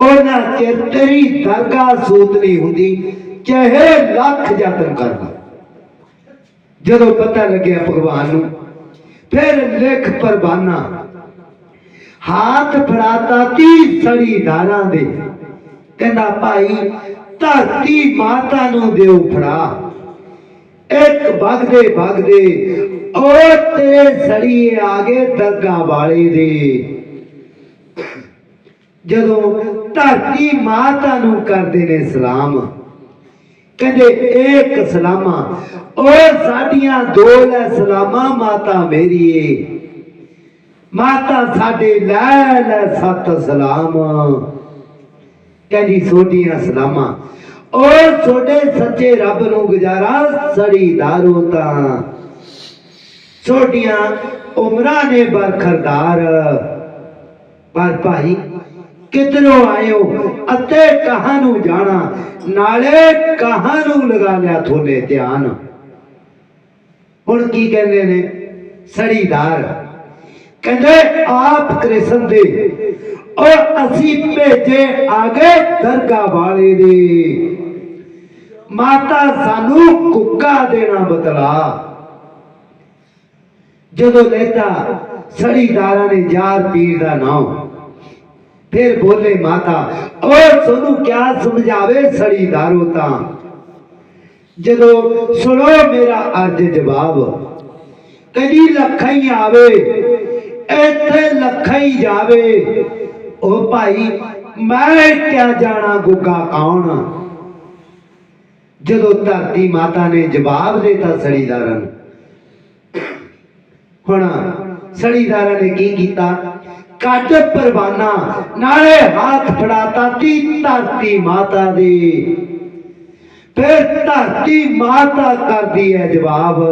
ਉਹਨਾਂ ਚਿਰ ਤੇਰੀ ਦਰਗਾਹ ਸੂਤ ਨਹੀਂ ਹੁੰਦੀ, ਚਾਹੇ ਲੱਖ ਯਤਨ ਕਰ ਲਾ। ਜਦੋਂ ਪਤਾ ਲੱਗਿਆ ਭਗਵਾਨ ਨੂੰ, ਫਿਰ ਲਿਖ ਪਰਵਾਨਾ, ਹੱਥ ਫੜਾਤਾ ਤੀ ਸੜੀ ਧਾਰਾਂ ਦੇ। ਕਹਿੰਦਾ, ਭਾਈ, ਧਰਤੀ ਮਾਤਾ ਨੂੰ ਦਿਓ ਫੜਾ। ਇੱਕ ਭਗਦੇ ਭਗਦੇ ਉਹ ਤੇ ਸੜੀਏ ਆ ਗਏ ਦਰਗਾ ਵਾਲੇ ਦੇ। ਜਦੋਂ ਧਰਤੀ ਮਾਤਾ ਨੂੰ ਕਰਦੇ ਨੇ ਸਲਾਮ। ਕਹਿੰਦੇ ਇੱਕ ਸਲਾਮਾ ਉਹ ਸਾਡੀਆਂ ਦੋ ਲੈ ਸਲਾਮਾ ਮਾਤਾ ਮੇਰੀ ਏ ਮਾਤਾ ਸਾਡੇ ਲੈ ਲੈ ਸਤ ਸਲਾਮ। ਕਹਿੰਦੀ, ਸੋਡੀਆਂ ਸਲਾਮਾਂ ਉਹ ਛੋਟੇ ਸੱਚੇ ਰੱਬ ਨੂੰ ਗੁਜ਼ਾਰਾ ਸੜੀ ਦਾਰੂ ਤਾਂ। ਛੋਟੀਆਂ ਉਮਰਾਂ ਨੇ ਬਰਖਰਦਾਰ। ਪਰ ਭਾਈ ਕਿਧਰੋਂ ਆਇਓ? ਅਤੇ ਕਹਾਂ ਨੂੰ ਜਾਣਾ। ਨਾਲੇ ਕਹਾਂ ਨੂੰ ਲਗਾ ਲਿਆ ਥੋਨੇ ਧਿਆਨ? ਹੁਣ ਕੀ ਕਹਿੰਦੇ ਨੇ? ਸੜੀਦਾਰ। ਕਹਿੰਦੇ, ਆਪ ਕ੍ਰਿਸ਼ਨ ਦੇ। ਔਰ ਅਸੀਂ ਭੇਜੇ ਆਗੇ ਦਰਗਾ ਵਾਲੇ ਦੇ। ਮਾਤਾ ਸਾਨੂੰ ਕੁੱਕਾ ਦੇਣਾ ਬਦਲਾ। ਜਦੋਂ ਲੈਤਾ, ਸੜੀਦਾਰਾਂ ਨੇ ਯਾਰ ਪੀਰ ਦਾ ਨਾਮ। ਫਿਰ ਬੋਲੇ ਮਾਤਾ ਓਏ ਤੁਹਾਨੂੰ ਕਿਆ ਸਮਝਾਵੇ ਸੜੀਦਾਰੋ ਤਾਂ ਜਦੋਂ ਸੁਣੋ ਮੇਰਾ ਅਰਜ ਜਵਾਬ ਕਦੀ ਲੱਖਾਂ ਹੀ ਆਵੇ ਇੱਥੇ ਲੱਖਾਂ ਹੀ ਜਾਵੇ ਉਹ ਭਾਈ ਮੈਂ ਕਿਆ ਜਾਣਾ ਗੁੱਗਾ ਕੌਣ ਜਦੋਂ ਧਰਤੀ ਮਾਤਾ ਨੇ ਜਵਾਬ ਦਿੱਤਾ ਸੜੀਦਾਰਾਂ ਨੂੰ ਹੁਣ ਸੜੀਦਾਰਾਂ ਨੇ ਕੀ ਕੀਤਾ ਪਰਵਾਨਾ, ਨਾਲੇ ਹੱਥ ਫੜਾਤਾ ਤੀ ਧਰਤੀ ਮਾਤਾ ਦੀ। ਫਿਰ ਧਰਤੀ ਮਾਤਾ ਕਰਦੀ ਹੈ ਜਵਾਬ।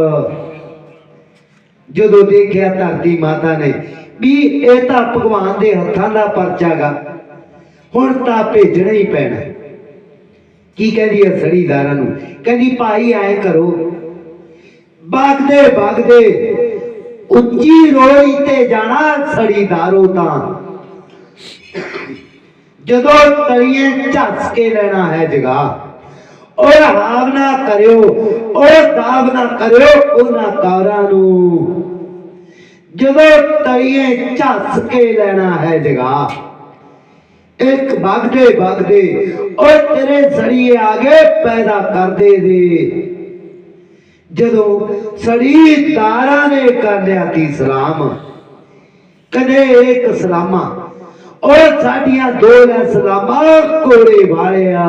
ਜਦੋਂ ਦੇਖਿਆ ਧਰਤੀ ਮਾਤਾ ਨੇ ਵੀ ਇਹ ਤਾਂ ਭਗਵਾਨ ਦੇ ਹੱਥਾਂ ਦਾ ਪਰਚਾਗਾ ਹੁਣ ਤਾਂ ਭੇਜਣਾ ਹੀ ਪੈਣਾ। ਕੀ ਕਹਿੰਦੀ ਹੈ ਸੜੀਦਾਰਾਂ ਨੂੰ? ਕਹਿੰਦੀ ਭਾਈ ਐ ਕਰੋ, ਬਾਗਦੇ ਬਾਗਦੇ ਉੱਚੀ ਰੋਈ ਤੇ ਜਾਣਾ ਸੜੀਦਾਰੋ ਤਾਂ। ਜਦੋਂ ਤਲੀਏ ਝੱਸ ਕੇ ਲੈਣਾ ਹੈ ਜਗਾ ਔਰ ਹਾਵ ਨਾ ਕਰਿਓ ਔਰ ਦਾਵ ਨਾ ਕਰਿਓ ਉਹਨਾਂ ਕਾਰਾਂ ਨੂੰ। ਜਦੋਂ ਤਰੀਏ ਝੱਸ ਕੇ ਲੈਣਾ ਹੈ ਜਗਾ ਇੱਕ ਵਗਦੇ ਵਗਦੇ ਔਰ ਤੇਰੇ ਸੜੀਏ ਆਗੇ ਪੈਦਾ ਕਰਦੇ ਦੇ। ਜਦੋਂ ਸੜੀ ਤਾਰਾਂ ਨੇ ਕਰ ਲਿਆ ਤੀ ਸਲਾਮ, ਕਦੇ ਇੱਕ ਸਲਾਮਾ, ਔਰ ਸਾਡੀਆਂ ਦੋ ਲੈ ਸਲਾਮਾ ਕੋੜੇ ਵਾਲਿਆ।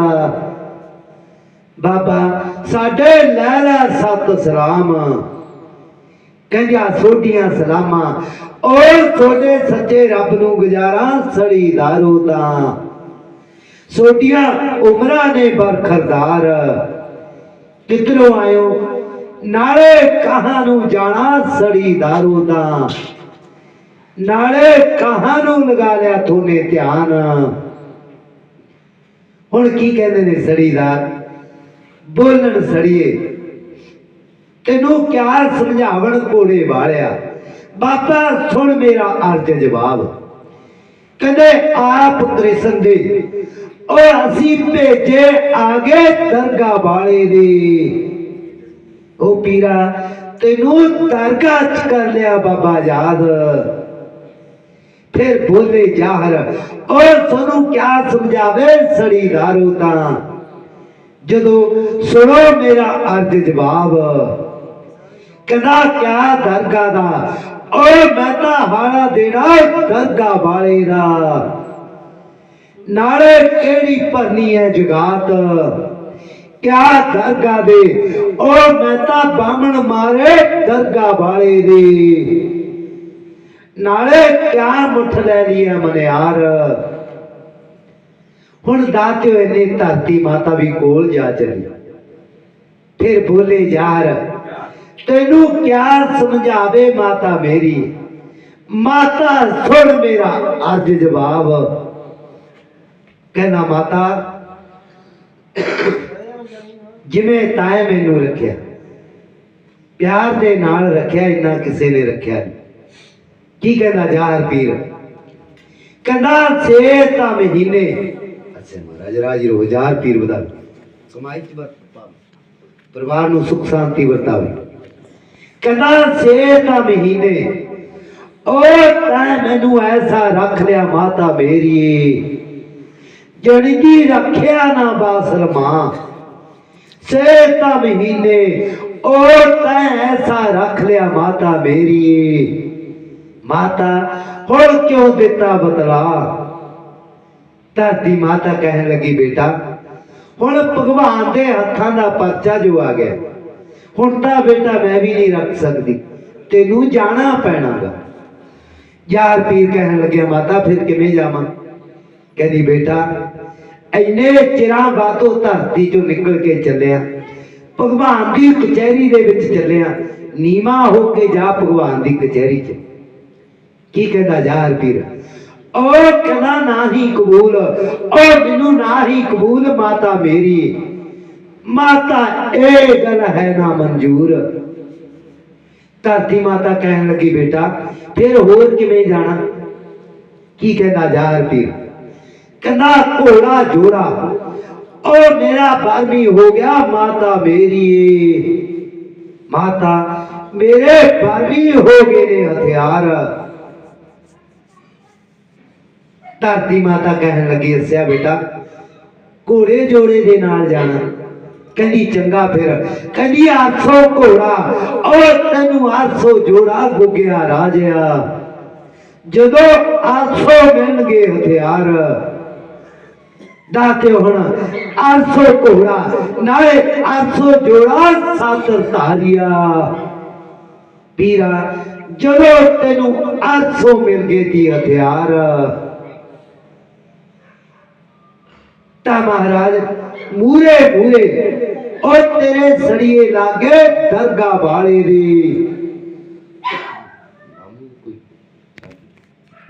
ਬਾਬਾ, ਸਾਡੇ ਲੈ ਲੈ ਸਤ ਸਲਾਮ ਕਹਿੰਦਿਆ ਸੋਡੀਆਂ ਸਲਾਮਾਂ, ਔਰ ਤੁਹਾਡੇ ਸੱਚੇ ਰੱਬ ਨੂੰ ਗੁਜ਼ਾਰਾ ਸੜੀ ਦਾਰੂ ਤਾਂ। ਸੋਡੀਆਂ ਉਮਰਾਂ ਨੇ ਬਰਖਰਦਾਰ, ਕਿਧਰੋਂ ਆਇਓ? ਨਾਲੇ ਕਹਾਂ ਨੂੰ ਜਾਣਾ ਸੜੀ ਦਾਰੂ ਦਾ? ਨਾਲੇ ਕਹਾਂ ਨੂੰ ਲਗਾ ਲਿਆ ਥੋਨੇ ਧਿਆਨ? ਹੁਣ ਕੀ ਕਹਿੰਦੇ ਨੇ ਸੜੀਦਾਰ ਬੋਲਣ ਸੜੀਏ। ਤੈਨੂੰ ਕਿਆ ਸਮਝਾਵਣ ਕੋੜੇ ਵਾਲਿਆ। ਬਾਪਾ ਸੁਣ ਮੇਰਾ ਅਰਜ ਜਵਾਬ। ਕਹਿੰਦੇ, ਆਪ ਕ੍ਰਿਸ਼ਨ ਦੇ। ਉਹ ਅਸੀਂ ਭੇਜੇ ਆਗੇ ਦਰਗਾ ਵਾਲੇ ਦੇ। ਉਹ ਪੀਰਾ, ਤੈਨੂੰ ਦਰਗਾਹ ਚ ਕਰ ਲਿਆ ਬਾਬਾ ਯਾਦ। ਫਿਰ ਬੋਲੇ, ਜਾਹਰ ਔਰ ਤੁਹਾਨੂੰ ਕਿਆ ਸਮਝਾਵੇ ਸੜੀ ਦਾਰੂ ਤਾਂ? ਜਦੋਂ ਸੁਣੋ ਮੇਰਾ ਅਰਜ ਜਵਾਬ। ਕਦਾ ਕਿਆ ਦਰਗਾਹ ਦਾ? ਓਏ ਮੈਂ ਤਾਂ ਹਾਲਾ ਦੇਣਾ ਦਰਗਾਹ ਵਾਲੇ ਦਾ। ਨਾਲੇ ਕਿਹੜੀ ਭਰਨੀ ਹੈ ਜਗਾਤ? ਕਿਆ ਦਰਗਾਹ ਦੇ? ਓ ਮੈਂ ਤਾਂ ਮਾਰੇ ਦਰਗਾਹ ਵਾਲੇ ਦੇ। ਨਾਲੇ ਕਿਆ ਮੁੱਠ ਲੈ ਲਿਆ ਮਨਿਆਰ। ਹੁਣ ਦਾਤਿਓ ਇਹਨੇ ਧਰਤੀ ਮਾਤਾ ਵੀ ਕੋਲ ਜਾ ਚਲੀ। ਫਿਰ ਬੋਲੇ, ਯਾਰ, ਤੈਨੂੰ ਕਿਆ ਸਮਝਾਵੇ ਮਾਤਾ ਮੇਰੀ? ਮਾਤਾ, ਸੁਣ ਮੇਰਾ ਅਰਜ ਜਵਾਬ। ਕਹਿੰਦਾ, ਮਾਤਾ ਜਿਵੇਂ ਤਾਏ ਮੈਨੂੰ ਰੱਖਿਆ। ਪਿਆਰ ਦੇ ਨਾਲ ਰੱਖਿਆ, ਇੰਨਾ ਕਿਸੇ ਨੇ ਰੱਖਿਆ ਕੀ ਕਹਿੰਦਾ ਜਾਹਰ ਪੀਰ ਕਹਿੰਦਾ ਛੇ ਤਾਂ ਮਹੀਨੇ। ਅੱਛਾ ਮਹਾਰਾਜ, ਰਾਜੀ ਰਹੋ ਪੀਰ ਵਧਾ ਕਮਾਈ ਚ ਵਰਤ ਪਰਿਵਾਰ ਨੂੰ ਸੁਖ ਸ਼ਾਂਤੀ ਵਰਤਾਵੇ। ਕਹਿੰਦਾ ਸੇ ਤਾਂ ਮਹੀਨੇ। ਓ ਤੈਂ ਮੈਨੂੰ ਐਸਾ ਰੱਖ ਲਿਆ, ਮਾਤਾ ਮੇਰੀ। ਜਣੀ ਰੱਖਿਆ ਨਾ ਬਾਸਰ ਮਾਂ ਸੇ ਮਹੀਨੇ, ਉਹ ਤੈਂ ਐਸਾ ਰੱਖ ਲਿਆ ਮਾਤਾ ਮੇਰੀ। ਮਾਤਾ, ਹੁਣ ਕਿਉਂ ਦਿੱਤਾ ਬਤਲਾ? ਧਰਤੀ ਮਾਤਾ ਕਹਿਣ ਲੱਗੀ, ਬੇਟਾ, ਹੁਣ ਭਗਵਾਨ ਦੇ ਹੱਥਾਂ ਦਾ ਪਰਚਾ ਜੋ ਆ ਗਿਆ, ਹੁਣ ਤਾਂ ਬੇਟਾ ਮੈਂ ਵੀ ਨਹੀਂ ਰੱਖ ਸਕਦੀ, ਤੈਨੂੰ ਜਾਣਾ ਪੈਣਾਗਾ। ਯਾਰ ਪੀਰ ਕਹਿਣ ਲੱਗਿਆ, ਮਾਤਾ, ਫਿਰ ਕਿਵੇਂ ਜਾਵਾਂ? ਕਹਿੰਦੀ, ਬੇਟਾ ਇੰਨੇ ਚਿਰਾਂ ਬਾਅਦੋਂ ਧਰਤੀ ਚੋਂ ਨਿਕਲ ਕੇ ਚੱਲਿਆ। ਭਗਵਾਨ ਦੀ ਕਚਹਿਰੀ ਦੇ ਵਿੱਚ ਚੱਲਿਆ। ਨੀਮਾ ਹੋ ਕੇ ਜਾ ਭਗਵਾਨ ਦੀ ਕਚਹਿਰੀ 'ਚ। ਕੀ ਕਹਿੰਦਾ ਯਾਰ ਪੀਰ ਉਹ ਕਹਿੰਦਾ ਨਾ ਹੀ ਕਬੂਲ ਉਹ ਮੈਨੂੰ ਹੀ ਕਬੂਲ ਮਾਤਾ ਮੇਰੀ। ਮਾਤਾ, ਇਹ ਗੱਲ ਹੈ ਨਾ ਮਨਜ਼ੂਰ। ਧਰਤੀ ਮਾਤਾ ਕਹਿਣ ਲੱਗੀ, ਬੇਟਾ, ਫਿਰ ਹੋਰ ਕਿਵੇਂ ਜਾਣਾ? ਕੀ ਕਹਿੰਦਾ ਯਾਰ ਪੀਰ ਕਹਿੰਦਾ ਘੋੜਾ ਜੋੜਾ। ਉਹ ਮੇਰਾ ਬਾਰਵੀਂ ਹੋ ਗਿਆ, ਮਾਤਾ ਮੇਰੀ ਏ। ਮਾਤਾ, ਮੇਰੇ ਬਾਰਵੀਂ ਹੋ ਗਏ ਨੇ ਹਥਿਆਰ। ਧਰਤੀ ਮਾਤਾ ਕਹਿਣ ਲੱਗੀ ਅਸਿਆ ਬੇਟਾ, ਘੋੜੇ ਜੋੜੇ ਦੇ ਨਾਲ ਜਾਣਾ। ਕਹਿੰਦੀ, ਚੰਗਾ ਫਿਰ। ਕਹਿੰਦੀ 800 ਘੋੜਾ। ਉਹ ਤੈਨੂੰ 800 ਜੋੜਾ ਗੁੱਗਿਆ ਰਾਜਿਆ। ਜਦੋਂ 800 ਮਿਲਣਗੇ ਹਥਿਆਰ ਦਾਤੇ ਹੁਣ 800 ਘੋੜਾ, ਨਾਲੇ 800 ਜੋੜਾ ਸੱਤ ਧਾਰੀਆ। ਪੀਰਾ, ਜਦੋਂ ਤੈਨੂੰ 800 ਮਿਲ ਗਏ ਦੀ ਹਥਿਆਰ, ਤਾਂ ਮਹਾਰਾਜ ਮੂਰੇ ਮੂਰੇ ਉਹ ਤੇਰੇ ਸੜੀਏ ਲਾਗੇ ਦਰਗਾ ਵਾਲੇ ਦੀ।